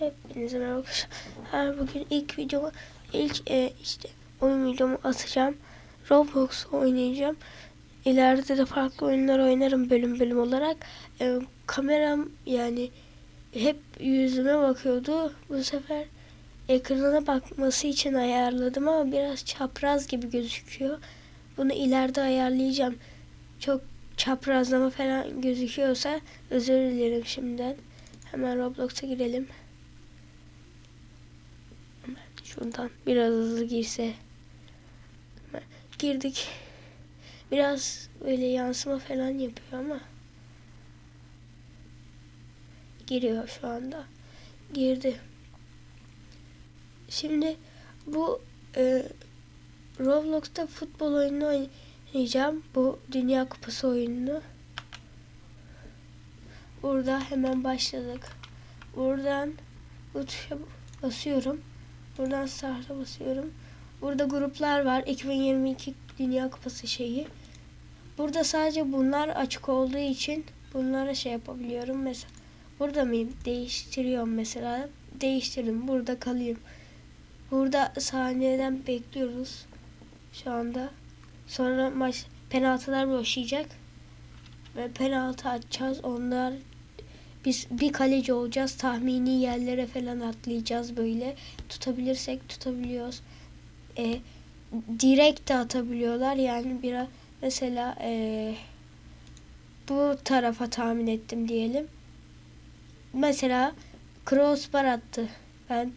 Hepinize merhaba arkadaşlar. Bugün ilk videomu, ilk e, işte oyun videomu atacağım. Roblox oynayacağım. İleride de farklı oyunlar oynarım bölüm bölüm olarak. E, kameram yani hep yüzüme bakıyordu. Bu sefer ekrana bakması için ayarladım ama biraz çapraz gibi gözüküyor. Bunu ileride ayarlayacağım. Çok çaprazlama falan gözüküyorsa özür dilerim şimdiden. Hemen Roblox'a girelim. Şuradan biraz hızlı girse. Girdik. Biraz öyle yansıma falan yapıyor ama. Giriyor şu anda. Girdi. Şimdi bu e, Roblox'ta futbol oyununu oynayacağım. Bu Dünya Kupası oyununu. Burada hemen başladık. Buradan bu tuşa basıyorum. Buradan start'a basıyorum. Burada gruplar var. 2022 Dünya Kupası şeyi. Burada sadece bunlar açık olduğu için bunlara şey yapabiliyorum. Mesela burada mıyım? Değiştiriyorum mesela. Değiştirdim. Burada kalayım. Burada saniyeden bekliyoruz. Şu anda. Sonra maç penaltılar başlayacak. Ve penaltı atacağız. Onlar biz bir kaleci olacağız. Tahmini yerlere falan atlayacağız böyle. Tutabilirsek tutabiliyoruz. E, direkt de atabiliyorlar. Yani biraz mesela e, bu tarafa tahmin ettim diyelim. Mesela crossbar attı. Ben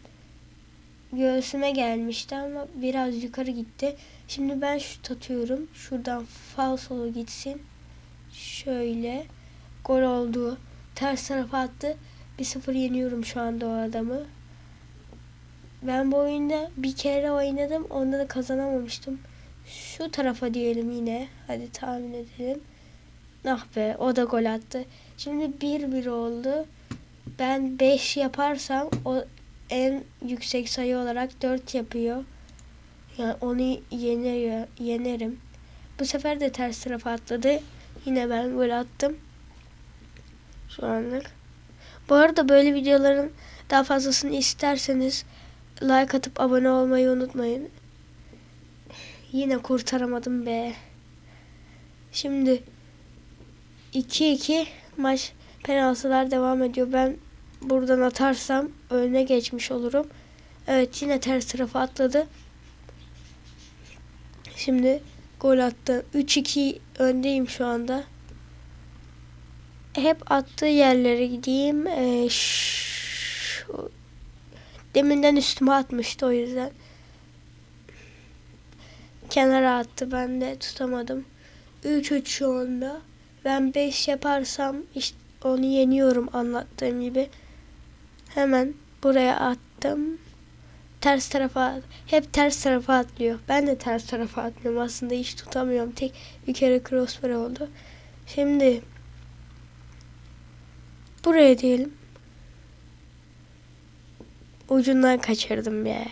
göğsüme gelmişti ama biraz yukarı gitti. Şimdi ben şut atıyorum. Şuradan falsolu gitsin. Şöyle gol oldu. Ters tarafa attı. 1-0 yeniyorum şu anda o adamı. Ben bu oyunda bir kere oynadım. Onda da kazanamamıştım. Şu tarafa diyelim yine. Hadi tahmin edelim. Ah be o da gol attı. Şimdi 1-1 oldu. Ben 5 yaparsam o en yüksek sayı olarak 4 yapıyor. Yani onu yener, yenerim. Bu sefer de ters tarafa atladı. Yine ben gol attım. Şu anlık. Bu arada böyle videoların daha fazlasını isterseniz like atıp abone olmayı unutmayın. Yine kurtaramadım be. Şimdi 2-2 maç penaltılar devam ediyor. Ben buradan atarsam öne geçmiş olurum. Evet yine ters tarafa atladı. Şimdi gol attı. 3-2 öndeyim şu anda. Hep attığı yerlere gideyim. Ee, deminden üstüme atmıştı o yüzden. Kenara attı. Ben de tutamadım. 3-3 şu anda. Ben 5 yaparsam işte onu yeniyorum anlattığım gibi. Hemen buraya attım. Ters tarafa hep ters tarafa atlıyor. Ben de ters tarafa atlıyorum. Aslında hiç tutamıyorum. Tek bir kere crossbar oldu. Şimdi buraya diyelim. Ucundan kaçırdım ya.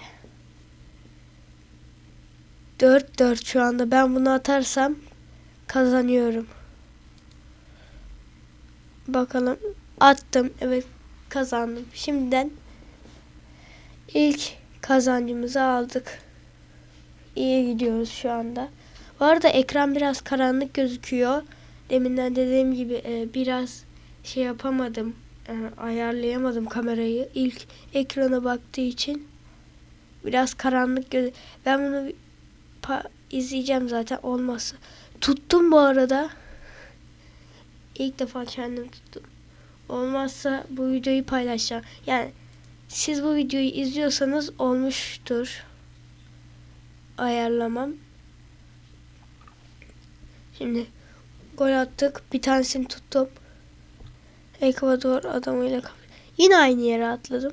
4-4 şu anda. Ben bunu atarsam kazanıyorum. Bakalım. Attım. Evet kazandım. Şimdiden ilk kazancımızı aldık. İyi gidiyoruz şu anda. Bu arada ekran biraz karanlık gözüküyor. Deminden dediğim gibi e, biraz şey yapamadım. E, ayarlayamadım kamerayı. İlk ekrana baktığı için biraz karanlık göz. Ben bunu izleyeceğim zaten olmazsa. Tuttum bu arada. İlk defa kendim tuttum. Olmazsa bu videoyu paylaşacağım. Yani siz bu videoyu izliyorsanız olmuştur. Ayarlamam. Şimdi gol attık. Bir tanesini tuttum. Ekvador adamıyla Yine aynı yere atladım.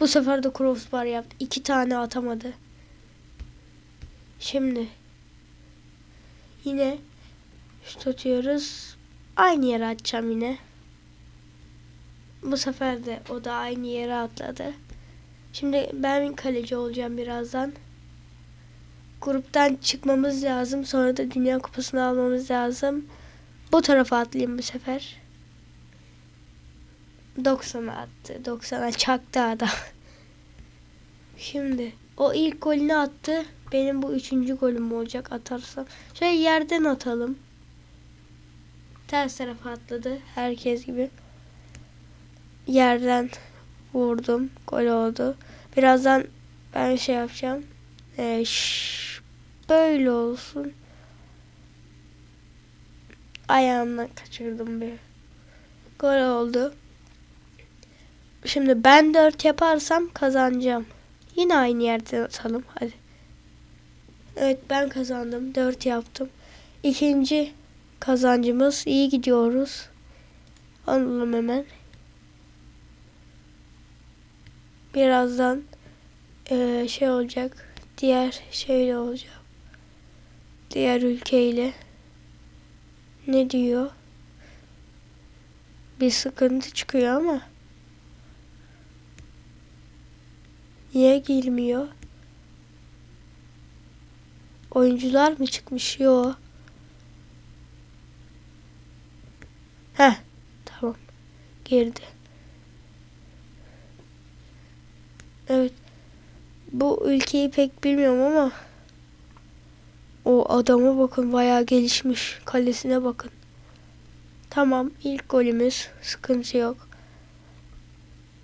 Bu sefer de crossbar yaptı. İki tane atamadı. Şimdi yine şut atıyoruz. Aynı yere atacağım yine. Bu sefer de o da aynı yere atladı. Şimdi ben kaleci olacağım birazdan. Gruptan çıkmamız lazım. Sonra da Dünya Kupası'nı almamız lazım. Bu tarafa atlayayım bu sefer. 90'a attı. 90'a çaktı adam. Şimdi o ilk golünü attı. Benim bu üçüncü golüm olacak atarsam. Şöyle yerden atalım. Ters tarafa atladı. Herkes gibi. Yerden vurdum. Gol oldu. Birazdan ben şey yapacağım. Ee, şş, böyle olsun. Ayağımla kaçırdım bir. Gol oldu. Şimdi ben 4 yaparsam kazanacağım. Yine aynı yerden atalım. Hadi. Evet ben kazandım. 4 yaptım. İkinci kazancımız. iyi gidiyoruz. Alalım hemen. Birazdan eee, şey olacak. Diğer şeyle olacak. Diğer ülkeyle. Ne diyor? Bir sıkıntı çıkıyor ama. Niye girmiyor? Oyuncular mı çıkmış? Yo. Heh. Tamam. Girdi. Evet. Bu ülkeyi pek bilmiyorum ama o adama bakın bayağı gelişmiş. Kalesine bakın. Tamam ilk golümüz sıkıntı yok.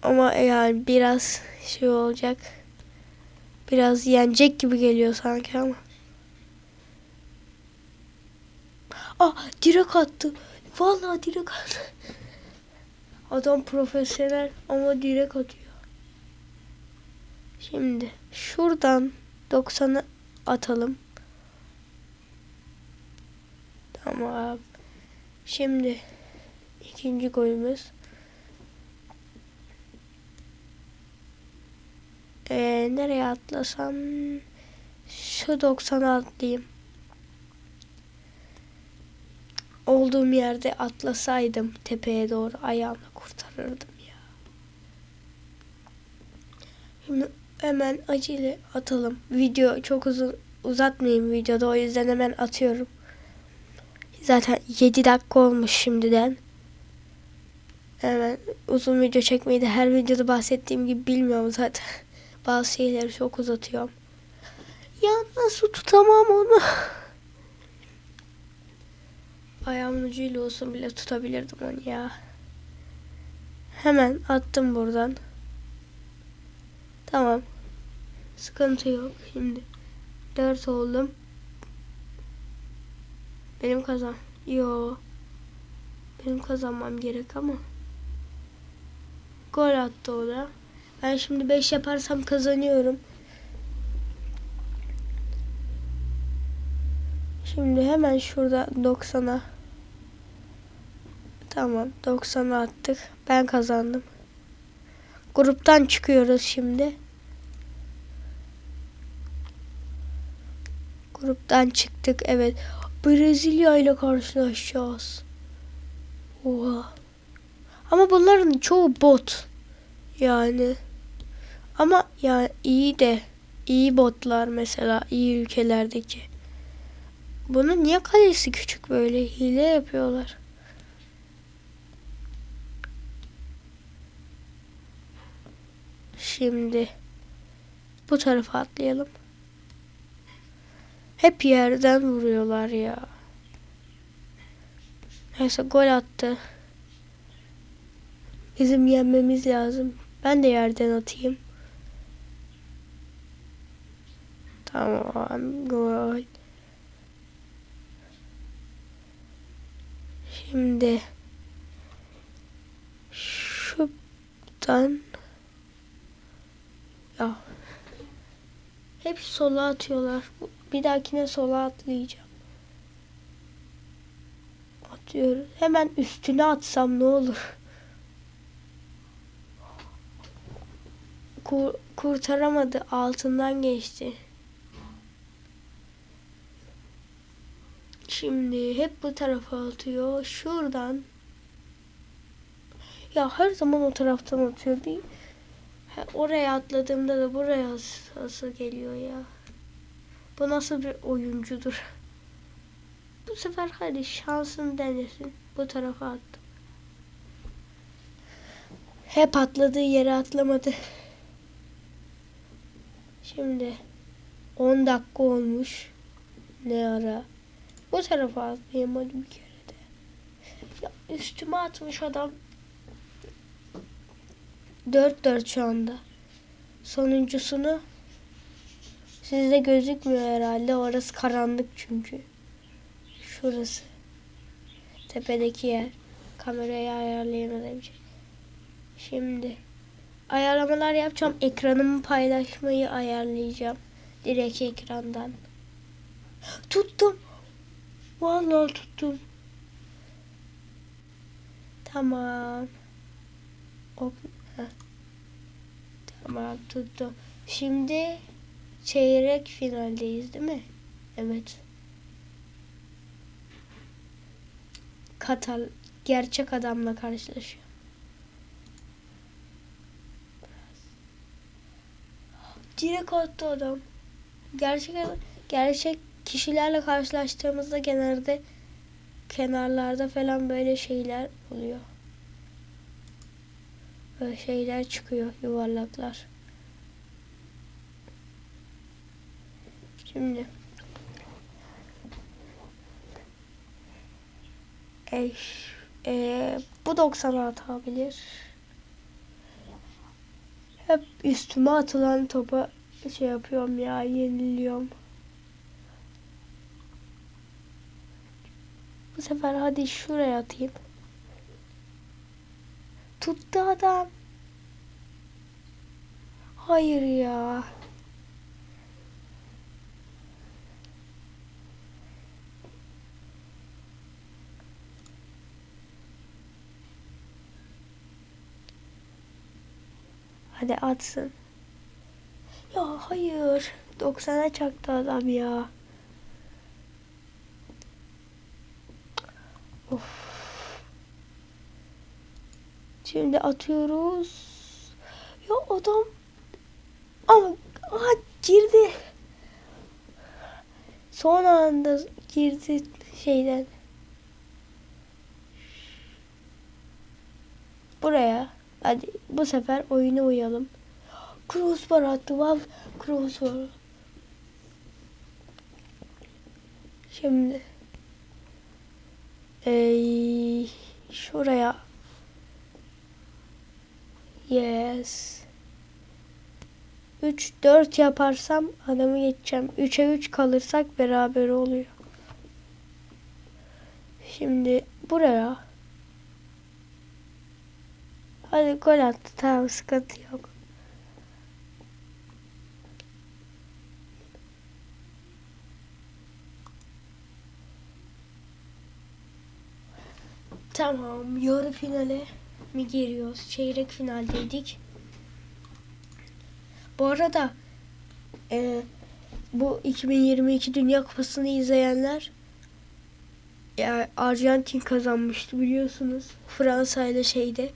Ama yani biraz şey olacak. Biraz yenecek gibi geliyor sanki ama. Ah direk attı. Vallahi direk attı. Adam profesyonel ama direk atıyor. Şimdi şuradan 90'ı atalım. Tamam. Şimdi ikinci golümüz. Ee, nereye atlasam? Şu 90'a atlayayım. Olduğum yerde atlasaydım tepeye doğru ayağımla kurtarırdım ya. Şimdi hemen acele atalım. Video çok uzun uzatmayayım videoda o yüzden hemen atıyorum. Zaten 7 dakika olmuş şimdiden. Hemen uzun video çekmeyi de her videoda bahsettiğim gibi bilmiyorum zaten. Bazı şeyleri çok uzatıyorum. Ya nasıl tutamam onu? Ayağımın ucuyla olsun bile tutabilirdim onu ya. Hemen attım buradan. Tamam. Sıkıntı yok. Şimdi 4 oldum. Benim kazan. Yo. Benim kazanmam gerek ama. Gol attı o da. Ben şimdi 5 yaparsam kazanıyorum. Şimdi hemen şurada 90'a. Tamam 90'a attık. Ben kazandım. Gruptan çıkıyoruz şimdi. Gruptan çıktık. Evet. Brezilya ile karşılaşacağız. Oha. Ama bunların çoğu bot. Yani. Yani iyi de. iyi botlar mesela. iyi ülkelerdeki. Bunun niye kalesi küçük böyle? Hile yapıyorlar. Şimdi bu tarafa atlayalım. Hep yerden vuruyorlar ya. Neyse gol attı. Bizim yenmemiz lazım. Ben de yerden atayım. Tamam gol. Şimdi şuradan ya hep sola atıyorlar. Bir dahakine sola atlayacağım. Atıyoruz. Hemen üstüne atsam ne olur? Kur, kurtaramadı. Altından geçti. Şimdi hep bu tarafa atıyor. Şuradan. Ya her zaman o taraftan atıyor. Bir Ha, oraya atladığımda da buraya nasıl geliyor ya. Bu nasıl bir oyuncudur? Bu sefer hadi şansını denesin. Bu tarafa attım. Hep atladığı yere atlamadı. Şimdi 10 dakika olmuş. Ne ara? Bu tarafa atlayamadım bir kere de. Ya üstüme atmış adam. 4-4 şu anda. Sonuncusunu sizde gözükmüyor herhalde. Orası karanlık çünkü. Şurası. Tepedeki yer. Kamerayı ayarlayamadım. Şimdi ayarlamalar yapacağım. Ekranımı paylaşmayı ayarlayacağım. Direkt ekrandan. Tuttum. Vallahi tuttum. Tamam. Hop. Tamam tuttum. Şimdi çeyrek finaldeyiz değil mi? Evet. Katar gerçek adamla karşılaşıyor. Direkt attı adam. Gerçek gerçek kişilerle karşılaştığımızda genelde kenarlarda falan böyle şeyler oluyor. Böyle şeyler çıkıyor yuvarlaklar. Şimdi eş, e, bu 90 atabilir. Hep üstüme atılan topa şey yapıyorum ya yeniliyorum. Bu sefer hadi şuraya atayım. Tuttu adam. Hayır ya. Hadi atsın. Ya hayır. 90'a çaktı adam ya. Şimdi atıyoruz. Ya adam ama aha, girdi. Son anda girdi şeyden. Buraya. Hadi bu sefer oyuna uyalım. Crossbar attı. Vav crossbar. Şimdi Ey, şuraya Yes 3 4 yaparsam adamı geçeceğim. 3'e 3 kalırsak beraber oluyor. Şimdi buraya Hadi gol attı. Tamam sıkıntı yok. Tamam. Yarı finale mi giriyoruz? Çeyrek finaldeydik. Bu arada e, bu 2022 Dünya Kupası'nı izleyenler ya Arjantin kazanmıştı biliyorsunuz. Fransa ile şeyde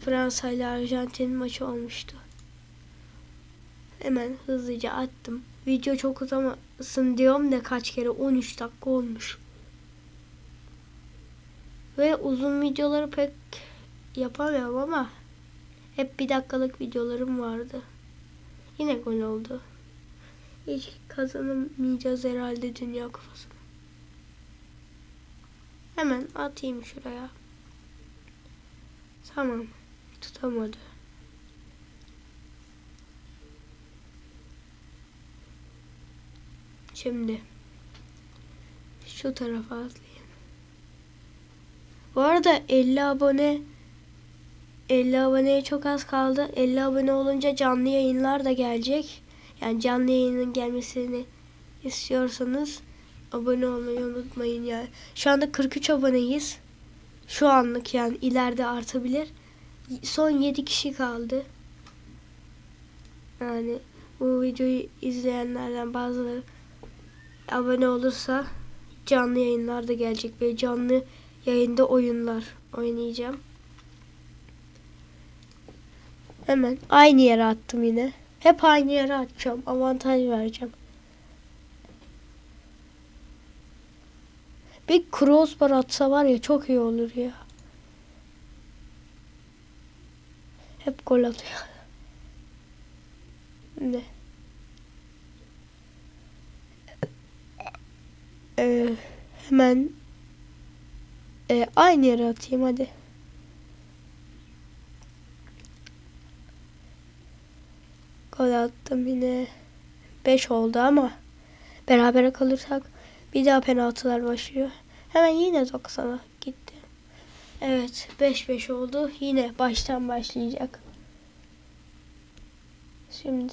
Fransa ile Arjantin maçı olmuştu. Hemen hızlıca attım. Video çok uzamasın diyorum da kaç kere 13 dakika olmuş. Ve uzun videoları pek yapamıyorum ama hep bir dakikalık videolarım vardı. Yine gol oldu. Hiç kazanamayacağız herhalde Dünya Kupası'nı. Hemen atayım şuraya. Tamam. Tutamadı. Şimdi şu tarafa atlayayım. Bu arada 50 abone 50 aboneye çok az kaldı. 50 abone olunca canlı yayınlar da gelecek. Yani canlı yayının gelmesini istiyorsanız abone olmayı unutmayın yani. Şu anda 43 aboneyiz. Şu anlık yani ileride artabilir. Son 7 kişi kaldı. Yani bu videoyu izleyenlerden bazıları abone olursa canlı yayınlar da gelecek ve canlı yayında oyunlar oynayacağım. Hemen aynı yere attım yine. Hep aynı yere atacağım. Avantaj vereceğim. Bir crossbar atsa var ya çok iyi olur ya. Hep gol atıyor. Ne? Ee, hemen e, aynı yere atayım hadi. Gol attım yine. 5 oldu ama berabere kalırsak bir daha penaltılar başlıyor. Hemen yine 90'a gitti. Evet 5-5 oldu. Yine baştan başlayacak. Şimdi.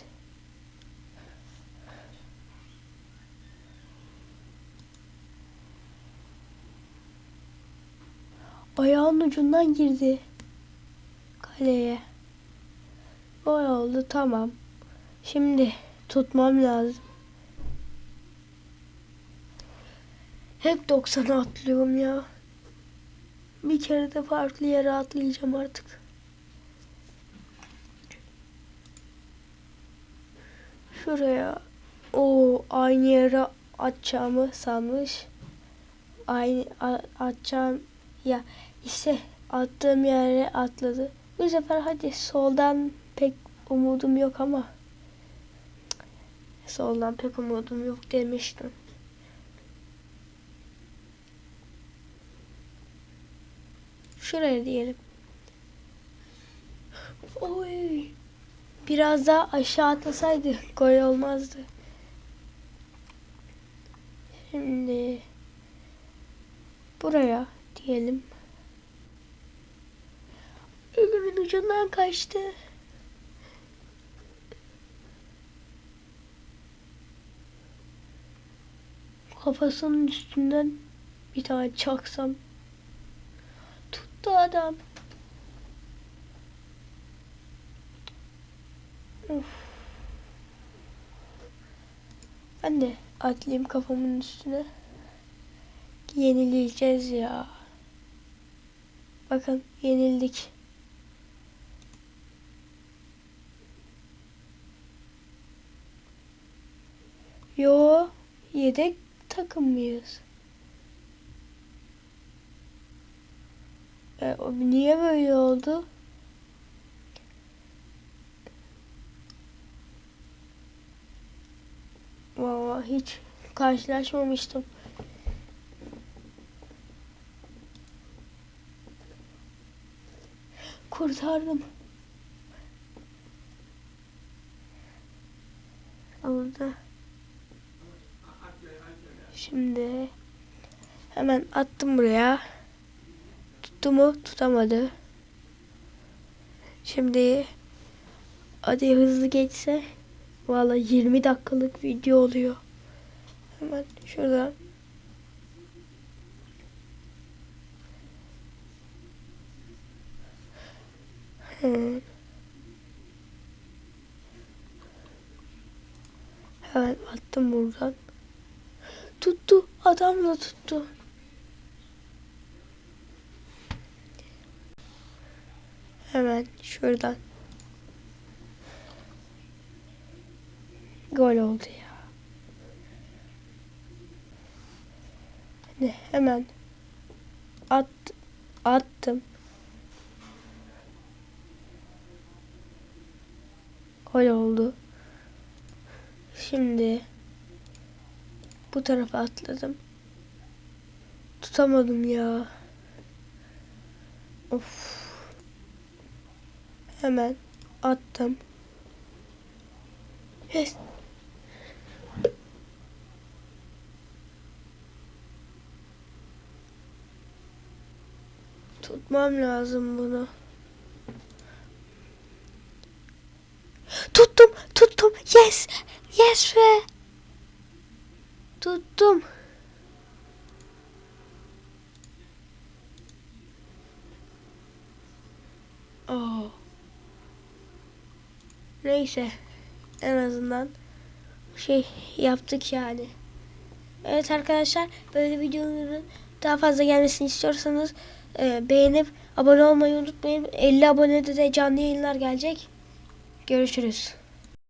Ayağın ucundan girdi. Kaleye. Gol oldu tamam. Şimdi tutmam lazım. Hep 90'a atlıyorum ya. Bir kere de farklı yere atlayacağım artık. Şuraya. O aynı yere atacağımı sanmış. Aynı atacağım ya işte attığım yere atladı. Bu sefer hadi soldan pek umudum yok ama soldan pek umudum yok demiştim. Şuraya diyelim. Oy. Biraz daha aşağı atlasaydı gol olmazdı. Şimdi buraya diyelim. Elimin ucundan kaçtı. Kafasının üstünden bir tane çaksam. Tuttu adam. Of. Ben de atlayayım kafamın üstüne. Yenileceğiz ya. Bakın yenildik. Yo, yedek takım mıyız? E, niye böyle oldu? Valla hiç karşılaşmamıştım. Kurtardım. Orada. Şimdi hemen attım buraya. Tuttu mu? Tutamadı. Şimdi hadi hızlı geçse valla 20 dakikalık video oluyor. Hemen şuradan Hemen. Hemen attım buradan. Tuttu. Adam da tuttu. Hemen şuradan. Gol oldu ya. Ne hemen at attım. Gol oldu. Şimdi bu tarafa atladım. Tutamadım ya. Of. Hemen attım. Yes. Tutmam lazım bunu. Tuttum, tuttum. Yes. Yes be. Tuttum. Oh. Neyse. En azından şey yaptık yani. Evet arkadaşlar böyle videoların daha fazla gelmesini istiyorsanız e, beğenip abone olmayı unutmayın. 50 abonede de canlı yayınlar gelecek. Görüşürüz.